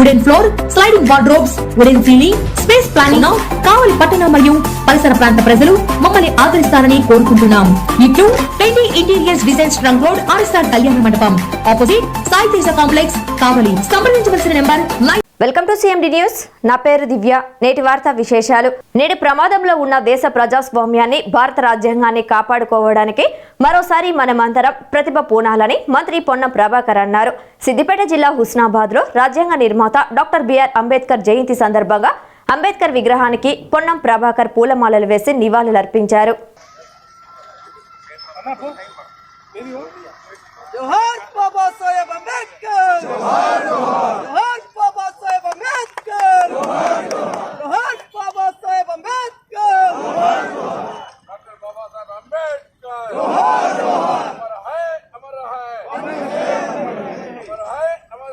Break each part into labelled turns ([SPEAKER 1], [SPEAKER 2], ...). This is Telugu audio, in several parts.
[SPEAKER 1] wooden floor sliding wardrobes wooden ceiling space planning Kavali పట్టణ మరియు పరిసర ప్రాంత ప్రజలు మమ్మల్ని ఆదరిస్తారని కోరుకుంటున్నాం. ఇట్లు పెండి interiors design trunk road RSR Kalyana Mandapam. Opposite Sai Teja complex Kavali. సంప్రదించవలసిన number nine
[SPEAKER 2] welcome to CMD news. నా పేరు దివ్య. నేటి వార్తా విశేషాలు. నేడు ప్రమాదంలో ఉన్న దేశ ప్రజాస్వామ్యాన్ని భారత రాజ్యాంగాన్ని కాపాడుకోవడానికి మరోసారి మనమంతరం ప్రతిభ పూనాలని మంత్రి పొన్నం ప్రభాకర్ అన్నారు. సిద్దిపేట జిల్లా హుస్నాబాద్లో రాజ్యాంగ నిర్మాత డాక్టర్ బిఆర్ అంబేద్కర్ జయంతి సందర్భంగా అంబేద్కర్ విగ్రహానికి పొన్నం ప్రభాకర్ పూలమాలలు వేసి నివాళులర్పించారు.
[SPEAKER 3] అర్పించారు అంబేద్కర్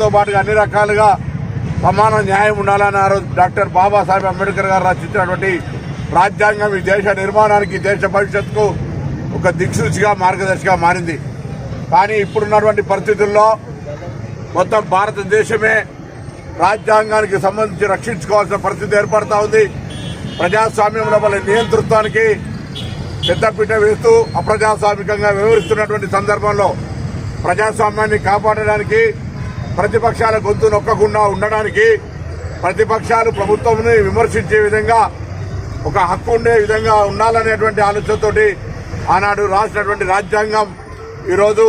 [SPEAKER 4] తో పాటుగా అన్ని రకాలుగా సమాన న్యాయం ఉండాలని ఆ రోజు డాక్టర్ బాబాసాహెబ్ అంబేద్కర్ గారు రచించినటువంటి రాజ్యాంగం ఈ దేశ నిర్మాణానికి దేశ భవిష్యత్తుకు ఒక దిక్సూచిగా మార్గదర్శిగా మారింది. కానీ ఇప్పుడున్నటువంటి పరిస్థితుల్లో మొత్తం భారతదేశమే రాజ్యాంగానికి సంబంధించి రక్షించుకోవాల్సిన పరిస్థితి ఏర్పడతా ఉంది. ప్రజాస్వామ్యంలో వాళ్ళ నియంతృత్వానికి పెద్దపీట వేస్తూ అప్రజాస్వామికంగా వ్యవహరిస్తున్నటువంటి సందర్భంలో ప్రజాస్వామ్యాన్ని కాపాడడానికి ప్రతిపక్షాల గొంతు నొక్కకుండా ఉండడానికి ప్రతిపక్షాలు ప్రభుత్వంని విమర్శించే విధంగా ఒక హక్కు ఉండే విధంగా ఉండాలనేటువంటి ఆలోచనతోటి ఆనాడు రాసినటువంటి రాజ్యాంగం ఈరోజు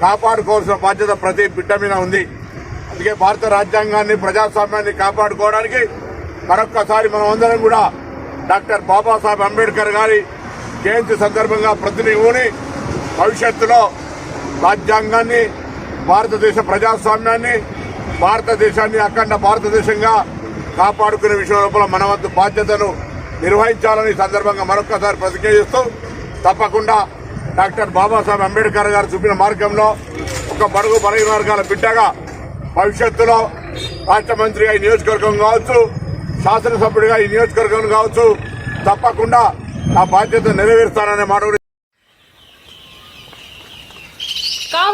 [SPEAKER 4] కాపాడుకోవాల్సిన బాధ్యత ప్రతి బిడ్డ మీద ఉంది. అందుకే భారత రాజ్యాంగాన్ని ప్రజాస్వామ్యాన్ని కాపాడుకోవడానికి మరొక్కసారి మనం అందరం కూడా డాక్టర్ బాబాసాహెబ్ అంబేద్కర్ గారి జయంతి సందర్భంగా ప్రతినిధిని భవిష్యత్తులో రాజ్యాంగాన్ని భారతదేశ ప్రజాస్వామ్యాన్ని భారతదేశాన్ని అఖండ భారతదేశంగా కాపాడుకునే విషయం లోపల మన వంతు బాధ్యతను నిర్వహించాలని సందర్భంగా మరొక్కసారి ప్రతిజ్ఞ చేస్తూ తప్పకుండా డాక్టర్ బాబాసాహెబ్ అంబేద్కర్ గారు చూపిన మార్గంలో ఒక బడుగు బలహీన వర్గాల బిడ్డగా భవిష్యత్తులో రాష్ట్ర మంత్రిగా ఈ నియోజకవర్గం కావచ్చు శాసనసభ్యుడిగా ఈ నియోజకవర్గం కావచ్చు తప్పకుండా ఆ బాధ్యత నెరవేరుస్తాననే మాట